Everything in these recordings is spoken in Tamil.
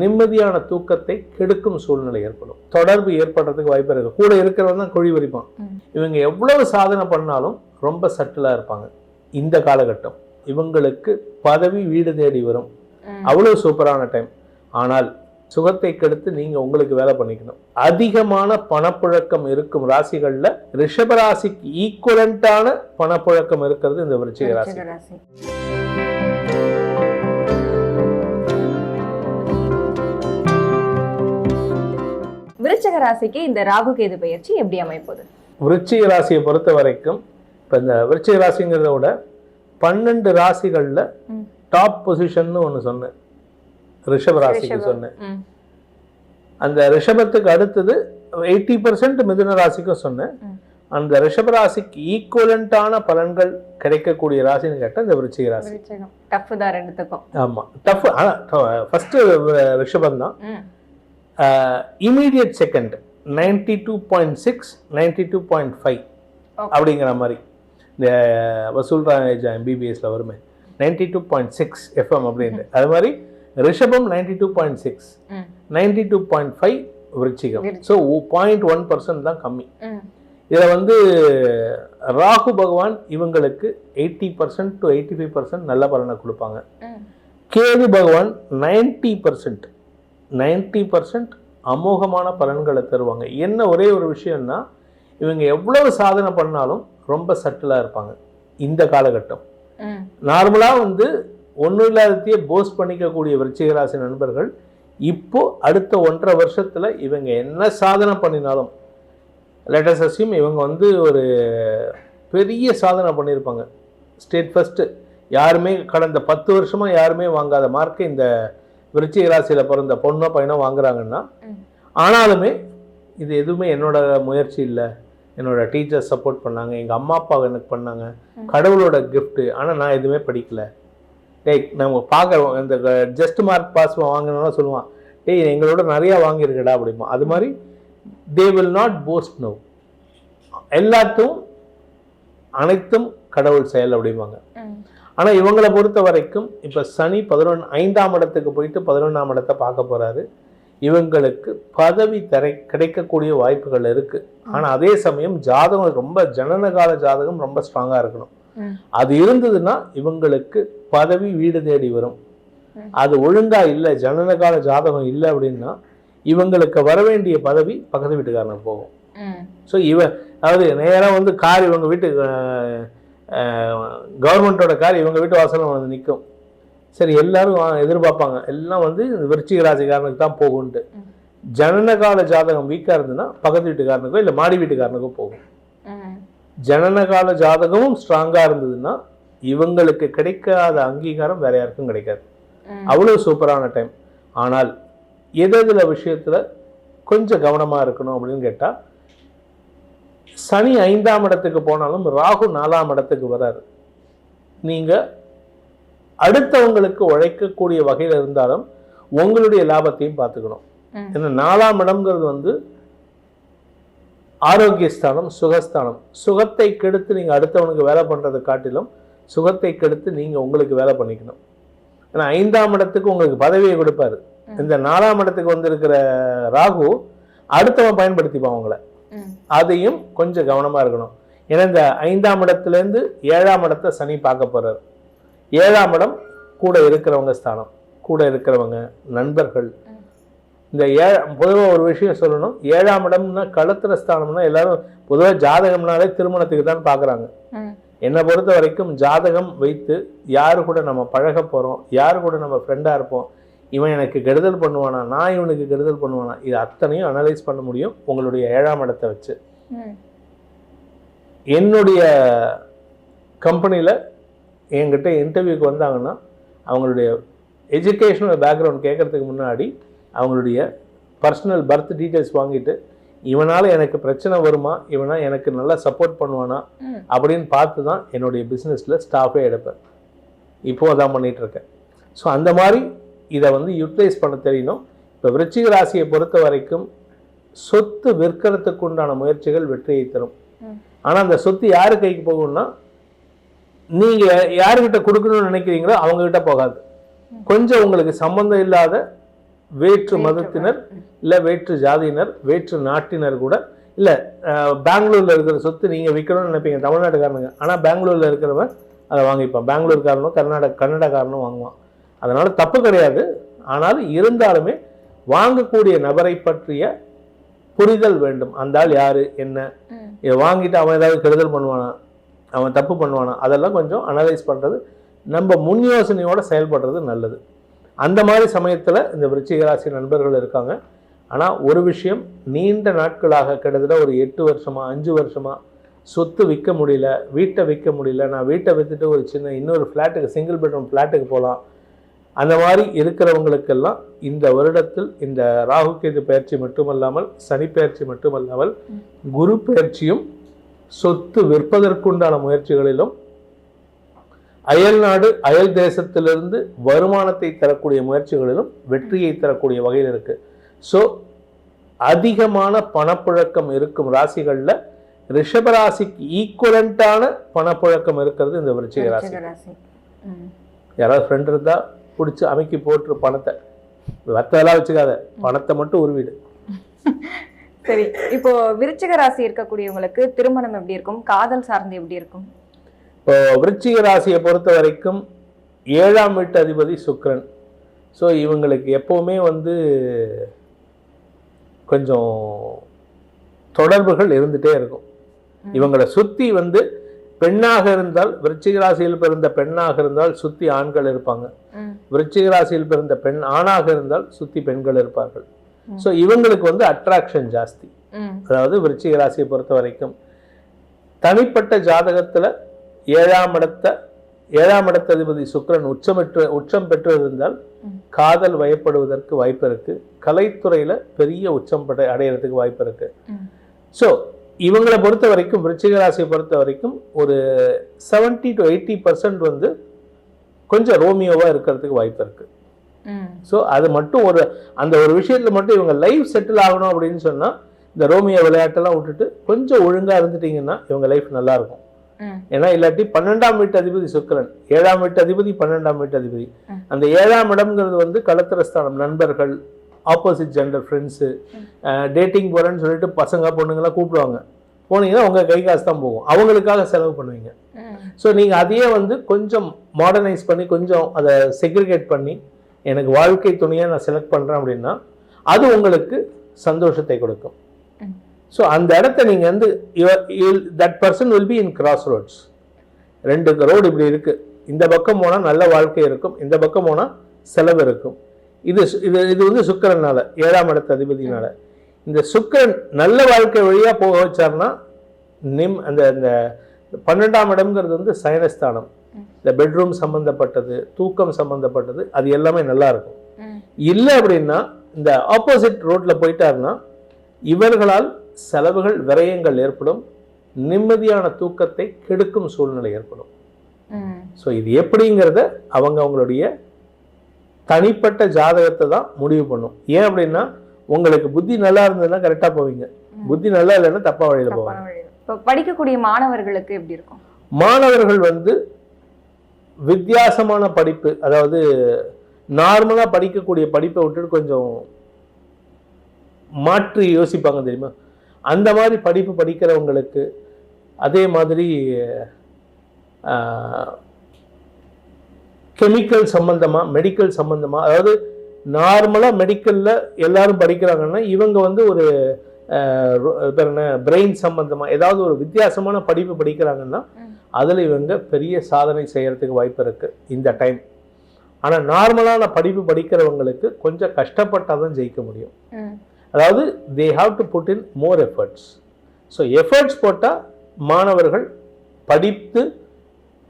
நிம்மதியான தூக்கத்தை கெடுக்கும் சூழ்நிலை ஏற்படும். தொடர்பு ஏற்படுறதுக்கு வாய்ப்பு இருக்கு. கூட இருக்கிறவன் தான் குழி வரிப்பான். இவங்க எவ்வளவு சாதனை பண்ணாலும் ரொம்ப சட்டிலா இருப்பாங்க. இந்த காலகட்டம் இவங்களுக்கு பதவி வீடு தேடி வரும். அவ்வளவு சூப்பரான டைம். ஆனால் சுகத்தை கெடுத்து நீங்க உங்களுக்கு வேலை பண்ணிக்கணும். அதிகமான பணப்புழக்கம் இருக்கும் ராசிகள்ல ரிஷப ராசிக்கு ஈக்குவலண்டான பணப்புழக்கம் இருக்கிறது இந்த விருச்சிக ராசி. விருச்சிக ராசி விருச்சிக ராசிக்கு இந்த ராகு கேது பயிற்சி எப்படி அமைப்பது விருச்சிக ராசியை பொறுத்த வரைக்கும் இப்போ இந்த விருச்சிக ராசிங்கிறத விட பன்னெண்டு ராசிகள்ல. டாப் பொசிஷன்னு ஒன்று சொன்னேன் ரிஷப ராசிக்கு. சொன்னேன். அந்த ரிஷபத்துக்கு அடுத்தது எயிட்டி பர்சன்ட் மிதுன ராசிக்கும் சொன்னேன். அந்த ரிஷப ராசிக்கு ஈக்குவலண்டான பலன்கள் கிடைக்கக்கூடிய ராசின்னு கேட்டால் இந்த விருச்சிக ராசி டஃப் தான் ரெண்டுத்துக்கும் ஆமா டஃப் ஆனால் ஃபர்ஸ்ட் ரிஷபம் தான். Immediate second ninety two point six ninety two point five. அப்படிங்கிற மாதிரி இந்த வசூல் ராஜ் எம்பிபிஎஸ்ல வருமே ninety two point six FM அப்படின்ட்டு அது மாதிரி ரிஷபம் ninety two point six. Ninety two point five விருச்சிகம். ஸோ பாயிண்ட் ஒன் பர்சன்ட் தான் கம்மி. இதில் வந்து ராகு பகவான் இவங்களுக்கு eighty percent to eighty five percent நல்ல பலனை கொடுப்பாங்க. கேது பகவான் நைன்டி பர்சன்ட் நைன்டி பர்சன்ட் அமோகமான பலன்களை தருவாங்க. என்ன ஒரே ஒரு விஷயம்னா இவங்க எவ்வளவு சாதனை பண்ணாலும் ரொம்ப சட்டிலாக இருப்பாங்க. இந்த காலகட்டம். நார்மலாக வந்து ஒன்றும் இல்லாததையே போஸ்ட் பண்ணிக்கக்கூடிய விருச்சிக ராசி நண்பர்கள் இப்போ அடுத்த ஒன்றரை வருஷத்துல இவங்க என்ன சாதனை பண்ணினாலும் லேட்டஸ்ட் அசியும் இவங்க வந்து ஒரு பெரிய சாதனை பண்ணியிருப்பாங்க. ஸ்டேட் ஃபர்ஸ்ட் யாருமே கடந்த பத்து வருஷமா யாருமே வாங்காத மார்க்கை இந்த விருச்சிக ராசியில பிறந்த பொண்ணோ பையனோ வாங்குறாங்கன்னா. ஆனாலுமே இது எதுவுமே என்னோட முயற்சி இல்லை. என்னோட டீச்சர்ஸ் சப்போர்ட் பண்ணாங்க எங்க அம்மா அப்பா எனக்கு பண்ணாங்க. கடவுளோட gift ஆனா நான் எதுவுமே படிக்கல. டேய் நம்ம பார்க்குறோம் இந்த ஜஸ்ட் மார்க் பாஸ் வாங்கினோம்னா சொல்லுவான். டேய் எங்களோட நிறைய வாங்கியிருக்கடா அப்படிமா. அது மாதிரி they will not post no எல்லாத்தும் அனைத்தும் கடவுள் செயல் அப்படிம்பாங்க. ம். ஆனா இவங்களை பொறுத்த வரைக்கும் இப்ப சனி பதினொன்று ஐந்தாம் இடத்துக்கு போயிட்டு பதினொன்றாம் இடத்தை பார்க்க போறாரு இவங்களுக்கு பதவி தரை கிடைக்கக்கூடிய வாய்ப்புகள் இருக்கு ஆனா அதே சமயம் ஜாதகம் ரொம்ப ஜனனகால ஜாதகம் ரொம்ப ஸ்ட்ராங்கா இருக்கணும். அது இருந்ததுன்னா இவங்களுக்கு பதவி வீடு தேடி வரும். அது ஒழுங்கா இல்லை ஜனனகால ஜாதகம் இல்லை அப்படின்னா இவங்களுக்கு வர வேண்டிய பதவி பக்கத்து வீட்டுக்காரனுக்கு போகும். ஸோ இவன் அதாவது நேராக வந்து கார் இவங்க வீட்டு கவர்மெண்ட்டோட கார் இவங்க வீட்டு வாசலில் வந்து நிற்கும் சரி எல்லாரும் எதிர்பார்ப்பாங்க. எல்லாம் வந்து இந்த விருச்சிக ராசிக்காரனுக்கு தான் போகும்ட்டு ஜனனகால ஜாதகம் வீக்காக இருந்ததுன்னா பக்கத்து வீட்டுக்காரனுக்கோ இல்லை மாடி வீட்டுக்காரனுக்கோ போகும். ஜனனகால ஜாதகமும் ஸ்ட்ராங்காக இருந்ததுன்னா இவங்களுக்கு கிடைக்காத அங்கீகாரம் வேற யாருக்கும் கிடைக்காது. அவ்வளோ சூப்பரான டைம் ஆனால் எதில் விஷயத்தில் கொஞ்சம் கவனமாக இருக்கணும் அப்படின்னு கேட்டால் சனி ஐந்தாம் இடத்துக்கு போனாலும் ராகு நாலாம் இடத்துக்கு வராரு நீங்கள் அடுத்தவங்களுக்கு உழைக்கக்கூடிய வகையில் இருந்தாலும் உங்களுடைய லாபத்தையும் பார்த்துக்கணும். ஏன்னா நாலாம் இடம்ங்கிறது வந்து ஆரோக்கியஸ்தானம் சுகஸ்தானம் சுகத்தை கெடுத்து நீங்கள் அடுத்தவனுக்கு வேலை பண்ணுறதை காட்டிலும் சுகத்தை கெடுத்து நீங்கள் உங்களுக்கு வேலை பண்ணிக்கணும் ஏன்னா ஐந்தாம் இடத்துக்கு உங்களுக்கு பதவியை கொடுப்பாரு. இந்த நாலாம் இடத்துக்கு வந்திருக்கிற ராகு அடுத்தவன் பயன்படுத்திப்பான் உங்களை. அதையும் கொஞ்சம் கவனமாக இருக்கணும் ஏன்னா இந்த ஐந்தாம் இடத்துலேருந்து ஏழாம் இடத்தை சனி பார்க்க போறாரு ஏழாம் இடம் கூட இருக்கிறவங்க ஸ்தானம் கூட இருக்கிறவங்க நண்பர்கள். இந்த ஏ பொதுவாக ஒரு விஷயம் சொல்லணும் ஏழாம் இடம்னா களத்திர ஸ்தானம்னா எல்லாரும் பொதுவாக ஜாதகம்னாலே திருமணத்துக்கு தான் பார்க்குறாங்க. என்னை பொறுத்த வரைக்கும் ஜாதகம் வைத்து யாரு கூட நம்ம பழக போகிறோம் யார் கூட நம்ம ஃப்ரெண்டாக இருப்போம் இவன் எனக்கு கெடுதல் பண்ணுவானா? நான் இவனுக்கு கெடுதல் பண்ணுவானா? இது அத்தனையும் அனலைஸ் பண்ண முடியும் உங்களுடைய ஏழாம் இடத்தை வச்சு. என்னுடைய கம்பெனியில் என்கிட்ட இன்டர்வியூக்கு வந்தாங்கன்னா அவங்களுடைய எஜுகேஷனல் பேக்ரவுண்ட் கேட்கறதுக்கு முன்னாடி அவங்களுடைய பர்சனல் பர்த் டீட்டெயில்ஸ் வாங்கிட்டு இவனால் எனக்கு பிரச்சனை வருமா? இவனா எனக்கு நல்லா சப்போர்ட் பண்ணுவானா. அப்படின்னு பார்த்து தான் என்னுடைய பிஸ்னஸில் ஸ்டாஃபே எடுப்பேன். இப்போ அதான் பண்ணிட்டு இருக்கேன். ஸோ அந்த மாதிரி இதை வந்து யூட்டிலைஸ் பண்ண தெரியணும். இப்போ விருச்சிக ராசியை பொறுத்த வரைக்கும் சொத்து விற்கிறதுக்கு உண்டான முயற்சிகள் வெற்றியை தரும். ஆனால் அந்த சொத்து யாரு கைக்கு போகும்னா நீங்கள் யாருக்கிட்ட கொடுக்கணும்னு நினைக்கிறீங்களோ அவங்கக்கிட்ட போகாது. கொஞ்சம் உங்களுக்கு சம்மந்தம் இல்லாத வேற்று மதத்தினர் இல்லை வேற்று ஜாதியினர் வேற்று நாட்டினர் கூட இல்லை பெங்களூரில் இருக்கிற சொத்து நீங்கள் விற்கணும்னு நினைப்பீங்க தமிழ்நாட்டுக்காரனுங்க. ஆனால் பெங்களூரில் இருக்கிறவன் அதை வாங்கிப்பான். பெங்களூர்காரனும் கர்நாடக கன்னடக்காரனும் வாங்குவான். அதனால் தப்பு கிடையாது. ஆனால் இருந்தாலுமே வாங்கக்கூடிய நபரை பற்றிய புரிதல் வேண்டும். அந்த ஆள் யார்? என்ன. இதை வாங்கிட்டு அவன் ஏதாவது கெடுதல் பண்ணுவானா? அவன் தப்பு பண்ணுவானா? அதெல்லாம் கொஞ்சம் அனலைஸ் பண்ணுறது நம்ம முன் யோசனையோட செயல்படுறது நல்லது. அந்த மாதிரி சமயத்தில் இந்த விருச்சிக ராசி நண்பர்கள் இருக்காங்க. ஆனால் ஒரு விஷயம் நீண்ட நாட்களாக கிட்டத்தட்ட ஒரு எட்டு வருஷமா அஞ்சு வருஷமா சொத்து விற்க முடியல வீட்டை விற்க முடியல. நான் வீட்டை விற்றுட்டு ஒரு சின்ன இன்னொரு ஃப்ளாட்டுக்கு சிங்கிள் பெட்ரூம் ஃப்ளாட்டுக்கு போகலாம் அந்த மாதிரி இருக்கிறவங்களுக்கெல்லாம் இந்த வருடத்தில் இந்த ராகு கேது பயிற்சி மட்டுமல்லாமல் சனி பயிற்சி மட்டுமல்லாமல் குரு பயிற்சியும் சொத்து விற்பதற்குண்டான முயற்சிகளிலும் அயல் நாடு அயல் தேசத்திலிருந்து வருமானத்தை தரக்கூடிய முயற்சிகளிலும் வெற்றியை தரக்கூடிய வகையில் இருக்கு. ஸோ அதிகமான பணப்புழக்கம் இருக்கும் ராசிகளில் ரிஷபராசிக்கு ஈக்குவலண்டான பணப்புழக்கம் இருக்கிறது இந்த விருச்சிக ராசி. யாராவது ஃப்ரெண்ட் இருந்தால் பிடிச்சி அமைக்கி போட்டுரு பணத்தை. வத்தெல்லாம் வச்சுக்காத. பணத்தை மட்டும் உருவிடு சரி இப்போ விருச்சிக ராசி இருக்கக்கூடியவங்களுக்கு திருமணம் எப்படி இருக்கும்? காதல் சார்ந்து எப்படி இருக்கும்? இப்போ விருச்சிக ராசியை பொறுத்த வரைக்கும் ஏழாம் வீட்டு அதிபதி சுக்கிரன். ஸோ இவங்களுக்கு எப்போவுமே வந்து கொஞ்சம் தொடர்புகள் இருந்துகிட்டே இருக்கும். இவங்களை சுற்றி வந்து பெண்ணாக இருந்தால் விருச்சிக ராசியில் பிறந்த பெண்ணாக இருந்தால் சுற்றி ஆண்கள் இருப்பாங்க. விருச்சிக ராசியில் பிறந்த பெண் ஆணாக இருந்தால் சுற்றி பெண்கள் இருப்பார்கள். ஸோ இவங்களுக்கு வந்து அட்ராக்ஷன் ஜாஸ்தி. அதாவது விருச்சிக ராசியை பொறுத்த வரைக்கும் தனிப்பட்ட ஜாதகத்துல ஏழாம் இடத்த ஏழாம் இடத்த அதிபதி சுக்கிரன் உச்சமிட்டு உச்சம் பெற்று இருந்தால். காதல் வயப்படுவதற்கு வாய்ப்பு இருக்கு கலைத்துறையில பெரிய உச்சம் பட அடையிறதுக்கு வாய்ப்பு இருக்கு. ஸோ இவங்களை பொறுத்த வரைக்கும் விருச்சிக ராசியை பொறுத்த வரைக்கும் ஒரு 70 டு எயிட்டி பர்சன்ட் வந்து கொஞ்சம் ரோமியோவா இருக்கிறதுக்கு வாய்ப்பு இருக்கு ம். ஸோ அது மட்டும் ஒரு அந்த ஒரு விஷயத்துல மட்டும் இவங்க லைஃப் செட்டில் ஆகணும் அப்படின்னு சொன்னா இந்த ரோமியோ விளையாட்டெல்லாம் விட்டுட்டு கொஞ்சம் ஒழுங்கா இருந்துட்டீங்கன்னா இவங்க லைஃப் நல்லா இருக்கும் ம். ஏன்னா இல்லாட்டி பன்னெண்டாம் வீட்டு அதிபதி சுக்கிரன் ஏழாம் வீட்டு அதிபதி பன்னெண்டாம் வீட்டு அதிபதி. அந்த ஏழாம் இடம்ங்கிறது வந்து களத்திரஸ்தானம் நண்பர்கள் ஆப்போசிட் ஜெண்டர் ஃப்ரெண்ட்ஸு டேட்டிங் போகிறேன்னு சொல்லிட்டு பசங்க பொண்ணுங்கெல்லாம் கூப்பிடுவாங்க. போனீங்கன்னா உங்கள் கை காசு தான் போகும். அவங்களுக்காக செலவு பண்ணுவீங்க. ஸோ நீங்கள் அதையே வந்து கொஞ்சம் மாடர்னைஸ் பண்ணி கொஞ்சம் அதை செக்ரிகேட் பண்ணி எனக்கு வாழ்க்கை துணையை நான் செலக்ட் பண்ணுறேன் அப்படின்னா அது உங்களுக்கு சந்தோஷத்தை கொடுக்கும். ஸோ அந்த இடத்த நீங்கள் வந்து that person will be in cross roads ரெண்டு ரோடு இப்படி இருக்கு. இந்த பக்கம் போனால் நல்ல வாழ்க்கை இருக்கும். இந்த பக்கம் போனால் செலவு இருக்கும். இது இது இது வந்து சுக்கிரனால ஏழாம் இடத்து அதிபதினால இந்த சுக்கிரன் நல்ல வாழ்க்கை வழியாக போக வச்சார்னா நிம் அந்த இந்த பன்னெண்டாம் இடம்ங்கிறது வந்து சயனஸ்தானம். இந்த பெட்ரூம் சம்பந்தப்பட்டது தூக்கம் சம்பந்தப்பட்டது அது எல்லாமே நல்லா இருக்கும். இல்லை அப்படின்னா இந்த ஆப்போசிட் ரோட்ல போயிட்டாருன்னா இவர்களால் செலவுகள் விரயங்கள் ஏற்படும் நிம்மதியான தூக்கத்தை கெடுக்கும் சூழ்நிலை ஏற்படும். ஸோ இது எப்படிங்கிறத அவங்க அவங்களுடைய தனிப்பட்ட ஜாதகத்தை தான் முடிவு பண்ணும். ஏன் அப்படின்னா உங்களுக்கு புத்தி நல்லா இருந்ததுன்னா கரெக்டாக போவீங்க. புத்தி நல்லா இல்லைன்னா தப்பா வழியில் போவாங்க. இப்போ படிக்கக்கூடிய மாணவர்களுக்கு எப்படி இருக்கும்? மாணவர்கள் வந்து வித்தியாசமான படிப்பு அதாவது நார்மலாக படிக்கக்கூடிய படிப்பை விட்டுட்டு கொஞ்சம் மாற்றி யோசிப்பாங்க தெரியுமா? அந்த மாதிரி படிப்பு படிக்கிறவங்களுக்கு அதே மாதிரி கெமிக்கல் சம்பந்தமாக மெடிக்கல் சம்பந்தமாக அதாவது நார்மலாக மெடிக்கலில் எல்லாரும் படிக்கிறாங்கன்னா இவங்க வந்து ஒரு என்ன பிரெயின் சம்பந்தமாக ஏதாவது ஒரு வித்தியாசமான படிப்பு படிக்கிறாங்கன்னா. அதில் இவங்க பெரிய சாதனை செய்யறதுக்கு வாய்ப்பு இருக்குது இந்த டைம் ஆனால் நார்மலான படிப்பு படிக்கிறவங்களுக்கு கொஞ்சம் கஷ்டப்பட்டால் தான் ஜெயிக்க முடியும். அதாவது they have to put in more efforts so efforts போட்டால் மாணவர்கள் படித்து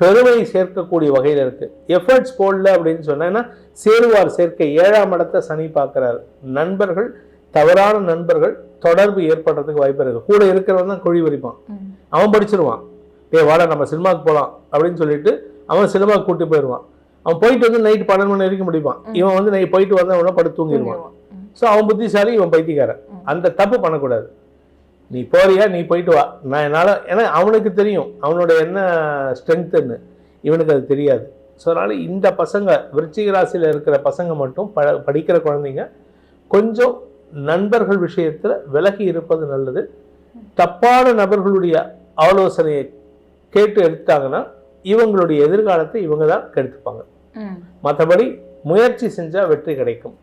பெருமை சேர்க்கக்கூடிய வகையில் இருக்குது எஃபர்ட்ஸ் போடல அப்படின்னு சொன்னா சேருவார் சேர்க்கை. ஏழாம் இடத்தை சனி பார்க்குறாரு. நண்பர்கள் தவறான நண்பர்கள் தொடர்பு ஏற்படுறதுக்கு வாய்ப்பு இருக்குது கூட இருக்கிறவன் தான் குழி வரிப்பான். அவன் படிச்சிருவான். டேய் வாடா நம்ம சினிமாவுக்கு போகலாம் அப்படின்னு சொல்லிட்டு அவன் சினிமாவுக்கு கூட்டி போயிடுவான். அவன் போயிட்டு வந்து நைட் பன்னெண்டு மணி வரைக்கும் முடிப்பான். இவன் வந்து நைட் போயிட்டு வந்தா உடனே படுத்து தூங்கிடுவான். ஸோ அவன் புத்திசாலி இவன் பைத்தியக்காரன். அந்த தப்பு பண்ணக்கூடாது. நீ போறியா? நீ போயிட்டு வா. நான் என்னால் ஏன்னா அவனுக்கு தெரியும். அவனோட என்ன ஸ்ட்ரென்த்துன்னு இவனுக்கு அது தெரியாது. ஸோ அதனால் இந்த பசங்க விருச்சிக ராசியில் இருக்கிற பசங்க மட்டும் ப படிக்கிற குழந்தைங்க கொஞ்சம் நண்பர்கள் விஷயத்துல விலகி இருப்பது நல்லது. தப்பான நபர்களுடைய ஆலோசனையை கேட்டு எடுத்தாங்கன்னா இவங்களுடைய எதிர்காலத்தை இவங்க தான் கெடுத்துப்பாங்க. மற்றபடி முயற்சி செஞ்சா வெற்றி கிடைக்கும்.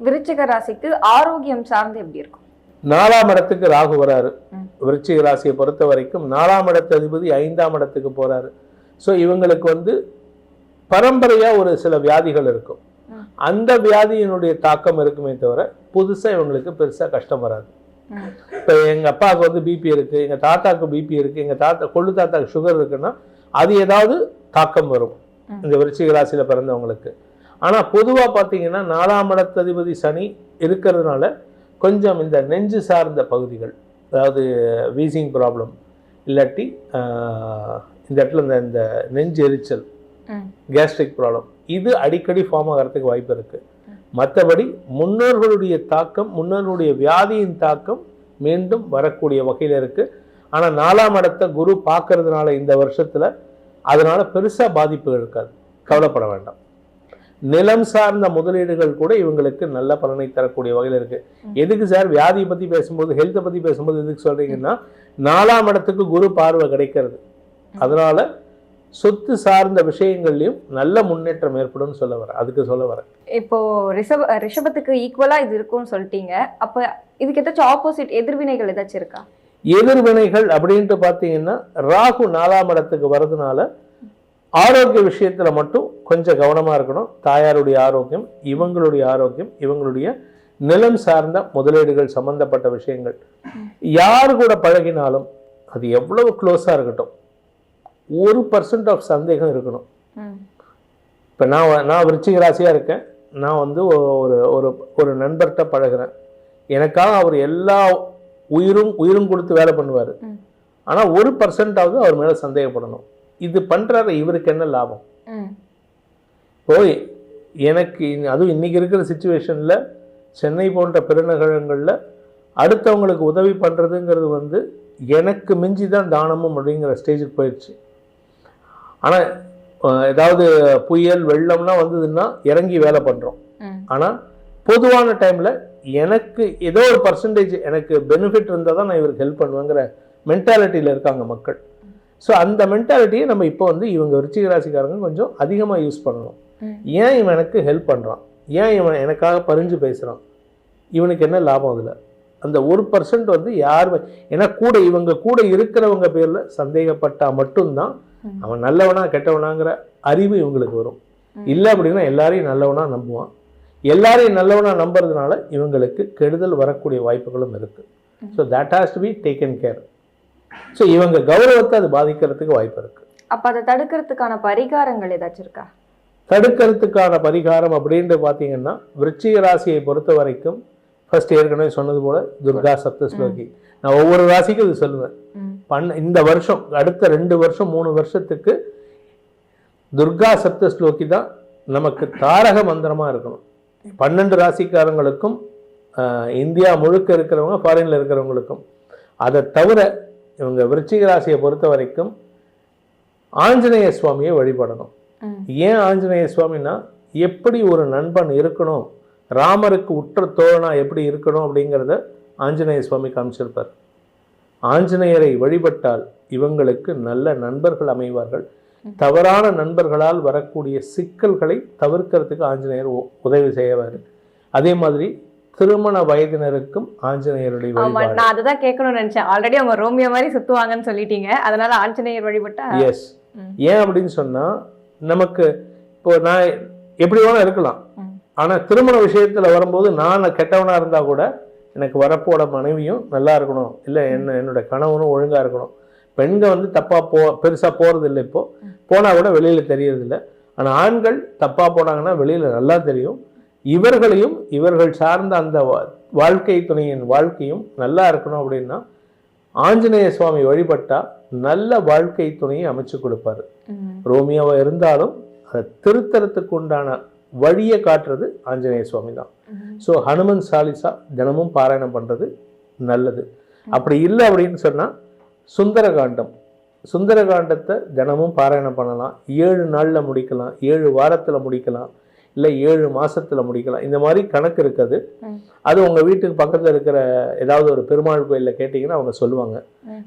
விருச்சிக ராசிக்கு ஆரோக்கியம் சார்ந்து எப்படி இருக்கும்? நாலாம் இடத்துக்கு ராகு வராரு. விருச்சிக ராசியை பொறுத்த வரைக்கும் நாலாம் இடத்து அதிபதி ஐந்தாம் இடத்துக்கு போறாரு ஸோ இவங்களுக்கு வந்து பரம்பரையா ஒரு சில வியாதிகள் இருக்கும். அந்த வியாதியினுடைய தாக்கம் இருக்குமே தவிர புதுசா இவங்களுக்கு பெருசா கஷ்டம் வராது. இப்போ எங்க அப்பாவுக்கு வந்து பிபி இருக்கு எங்க தாத்தாக்கு பிபி இருக்கு எங்க தாத்தா கொள்ளு தாத்தாக்கு சுகர் இருக்குன்னா அது ஏதாவது தாக்கம் வரும். இந்த விருச்சிக ராசியில பிறந்தவங்களுக்கு ஆனா பொதுவா பார்த்தீங்கன்னா நாலாம் இடத்ததிபதி சனி இருக்கிறதுனால கொஞ்சம் இந்த நெஞ்சு சார்ந்த பகுதிகள் அதாவது வீசிங் ப்ராப்ளம் இல்லாட்டி இந்த இடத்துல இந்த இந்த நெஞ்சு எரிச்சல். கேஸ்ட்ரிக் ப்ராப்ளம் இது அடிக்கடி ஃபார்ம் ஆகிறதுக்கு வாய்ப்பு இருக்கு. மற்றபடி முன்னோர்களுடைய தாக்கம் முன்னோர்களுடைய வியாதியின் தாக்கம் மீண்டும் வரக்கூடிய வகையில் இருக்கு. ஆனா நாலாம் இடத்தை குரு பார்க்கறதுனால இந்த வருஷத்துல அதனால பெருசா பாதிப்பு இருக்காது. கவலைப்பட வேண்டாம். நிலம் சார்ந்த முதலீடுகள் கூட இவங்களுக்கு நல்ல பலனை தரக்கூடிய வகையில் இருக்கு. எதுக்கு சார்? வியாதியை பத்தி பேசும்போது ஹெல்த்தை பத்தி பேசும்போது எதுக்கு சொல்றீங்கன்னா நாலாம் இடத்துக்கு குரு பார்வை கிடைக்கிறது. அதனால சொத்து சார்ந்த விஷயங்கள்லயும் நல்ல முன்னேற்றம் ஏற்படும்னு சொல்ல வரேன். அதுக்கு சொல்ல வரேன். இப்போ ரிஷப ரிஷபத்துக்கு ஈக்குவலா இது இருக்கும்னு சொல்லிட்டீங்க. அப்ப இதுக்கு ஏதாச்சும் ஆப்போசிட் எதிர்வினைகள் ஏதாச்சும் இருக்கா? எதிர்வினைகள் அப்படின்ட்டு பார்த்தீங்கன்னா ராகு நாலாம் இடத்துக்கு வர்றதுனால ஆரோக்கிய விஷயத்துல மட்டும் கொஞ்சம் கவனமா இருக்கணும். தாயாருடைய ஆரோக்கியம் இவங்களுடைய ஆரோக்கியம் இவங்களுடைய நிலம் சார்ந்த முதலீடுகள் சம்பந்தப்பட்ட விஷயங்கள். யார் கூட பழகினாலும் அது எவ்வளவு க்ளோஸாக இருக்கட்டும். ஒரு பர்சன்ட் ஆஃப் சந்தேகம் இருக்கணும். இப்போ நான் நான் விருச்சிக ராசியாக இருக்கேன். நான் வந்து ஒரு ஒரு ஒரு நண்பர்கிட்ட பழகுறேன். எனக்காக அவர் எல்லா உயிரும் உயிரும் கொடுத்து வேலை பண்ணுவார். ஆனால் ஒரு பர்சன்டாவது அவர் மேலே சந்தேகப்படணும். இது பண்ணுறாரு இவருக்கு என்ன லாபம். போய் எனக்கு அதுவும் இன்னைக்கு இருக்கிற சுச்சுவேஷனில் சென்னை போன்ற பெருநகரங்களில் அடுத்தவங்களுக்கு உதவி பண்ணுறதுங்கிறது வந்து எனக்கு மிஞ்சி தான் தானமும் அப்படிங்கிற ஸ்டேஜுக்கு போயிடுச்சு ஆனால் ஏதாவது புயல் வெள்ளம்லாம் வந்ததுன்னா இறங்கி வேலை பண்ணுறோம். ஆனால் பொதுவான டைமில் எனக்கு ஏதோ ஒரு பர்சன்டேஜ் எனக்கு பெனிஃபிட் இருந்தால் தான் நான் இவருக்கு ஹெல்ப் பண்ணுவேங்கிற மென்டாலிட்டியில் இருக்காங்க மக்கள் ஸோ அந்த மென்டாலிட்டியை நம்ம இப்போ வந்து இவங்க விருச்சிக ராசிக்காரங்க கொஞ்சம் அதிகமாக யூஸ் பண்ணணும். ஏன் இவன் எனக்கு ஹெல்ப் பண்ணுறான் ஏன் இவன் எனக்காக பரிஞ்சு பேசுகிறான் இவனுக்கு என்ன லாபம் அதில் அந்த ஒரு பர்சன்ட் வந்து யார் மே- ஏன்னா கூட இவங்க கூட இருக்கிறவங்க பேரில் சந்தேகப்பட்டா மட்டும்தான். அவன் நல்லவனா கெட்டவனாங்கிற அறிவு இவங்களுக்கு வரும். இல்லை அப்படின்னா எல்லாரையும் நல்லவனா நம்புவான் எல்லாரையும் நல்லவனா நம்புறதுனால இவங்களுக்கு கெடுதல் வரக்கூடிய வாய்ப்புகளும் இருக்கு ம். So that has to be taken care so இவங்க கௌரவத்தை அது பாதிக்கிறதுக்கு வாய்ப்பு இருக்கு. அப்ப அதை தடுக்கிறதுக்கான பரிகாரங்கள் ஏதாச்சும் இருக்கா? தடுக்கிறதுக்கான பரிகாரம் அப்படின்ட்டு பார்த்தீங்கன்னா விருச்சிக ராசியை பொறுத்த வரைக்கும் ஃபர்ஸ்ட் ஏற்கனவே சொன்னது போல துர்கா சப்தஸ்லோகி. நான் ஒவ்வொரு ராசிக்கும் இது சொல்லுவேன். பண்ண இந்த வருஷம் அடுத்த ரெண்டு வருஷம் மூணு வருஷத்துக்கு துர்கா சப்தஸ்லோகி தான் நமக்கு தாரக மந்திரமா இருக்கணும். பன்னெண்டு ராசிக்காரங்களுக்கும் இந்தியா முழுக்க இருக்கிறவங்க ஃபாரின்ல இருக்கிறவங்களுக்கும் அதை தவிர இவங்க விருச்சிக ராசியை பொறுத்த வரைக்கும் ஆஞ்சநேய சுவாமியை வழிபடணும். ஏன் ஆஞ்சநேய சுவாமின்னா எப்படி ஒரு நண்பன் இருக்கணும் ராமருக்கு உற்ற தோழனா எப்படி இருக்கணும் அப்படிங்கிறத ஆஞ்சநேய சுவாமி காமிச்சிருப்பார். ஆஞ்சநேயரை வழிபட்டால் இவங்களுக்கு நல்ல நண்பர்கள் அமைவார்கள். தவறான நண்பர்களால் வரக்கூடிய சிக்கல்களை தவிர்க்கிறதுக்கு ஆஞ்சநேயர் உதவி செய்வார். அதே மாதிரி திருமண வயதினருக்கும் ஆஞ்சநேயருடைய வழிபாடு நான் அதுதான் கேட்கணும்னு நினைச்சேன். ஆல்ரெடி அவங்க ரோமியோ மாதிரி சுத்துவாங்கன்னு சொல்லிட்டீங்க. அதனால ஆஞ்சநேயர் வழிபட்டா எஸ். ஏன் அப்படின்னு சொன்னா நமக்கு இப்போ நான் எப்படி வேணா இருக்கலாம். ஆனா திருமண விஷயத்துல வரும்போது நான் கெட்டவனா இருந்தா கூட எனக்கு வரப்போட மனைவியும் நல்லா இருக்கணும். இல்ல என்ன என்னோட கணவனும் ஒழுங்கா இருக்கணும். பெண்கள் வந்து தப்பா போ பெருசா போறது இல்லை இப்போ போனா கூட வெளியில தெரியறது இல்லை ஆனா ஆண்கள் தப்பா போனாங்கன்னா வெளியில நல்லா தெரியும். இவர்களையும் இவர்கள் சார்ந்த அந்த வாழ்க்கை துணையின் வாழ்க்கையும் நல்லா இருக்கணும் அப்படின்னா ஆஞ்சநேய சுவாமி வழிபட்டா நல்ல வாழ்க்கை துணையை அமைச்சு கொடுப்பாரு. ம். ரோமியோவா இருந்தாலும் அதை திருத்தறதுக்கு உண்டான வழியை காட்டுறது ஆஞ்சநேய சுவாமி தான். ஸோ ஹனுமன் சாலிசா தினமும் பாராயணம் பண்ணுறது நல்லது. அப்படி இல்லை அப்படின்னு சொன்னால் சுந்தரகாண்டம். சுந்தரகாண்டத்தை தினமும் பாராயணம் பண்ணலாம். ஏழு நாளில் முடிக்கலாம். ஏழு வாரத்தில் முடிக்கலாம். இல்லை ஏழு மாசத்துல முடிக்கலாம். இந்த மாதிரி கணக்கு இருக்குது. அது உங்கள் வீட்டுக்கு பக்கத்தில் இருக்கிற ஏதாவது ஒரு பெருமாள் கோயிலில் கேட்டிங்கன்னா அவங்க சொல்லுவாங்க.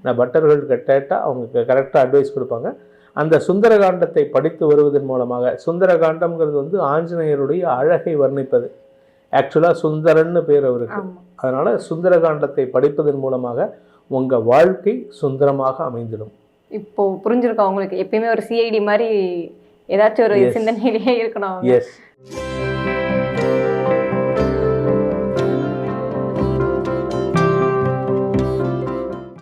நான் பட்டர்கள்கிட்ட கேட்டால் அவங்க கரெக்டாக அட்வைஸ் கொடுப்பாங்க. அந்த சுந்தரகாண்டத்தை படித்து வருவதன் மூலமாக சுந்தரகாண்டம்ங்கிறது வந்து ஆஞ்சநேயருடைய அழகை வர்ணிப்பது. ஆக்சுவலாக சுந்தரன்னு பேர் அவருக்கு. அதனால் சுந்தரகாண்டத்தை படிப்பதன் மூலமாக உங்கள் வாழ்க்கை சுந்தரமாக அமைந்திடும். இப்போ புரிஞ்சிருக்கோம் உங்களுக்கு? எப்பயுமே ஒரு சிஐடி மாதிரி ஏதாச்சும் ஒரு. சிந்தனையிலேயே இருக்கணும் Thank you.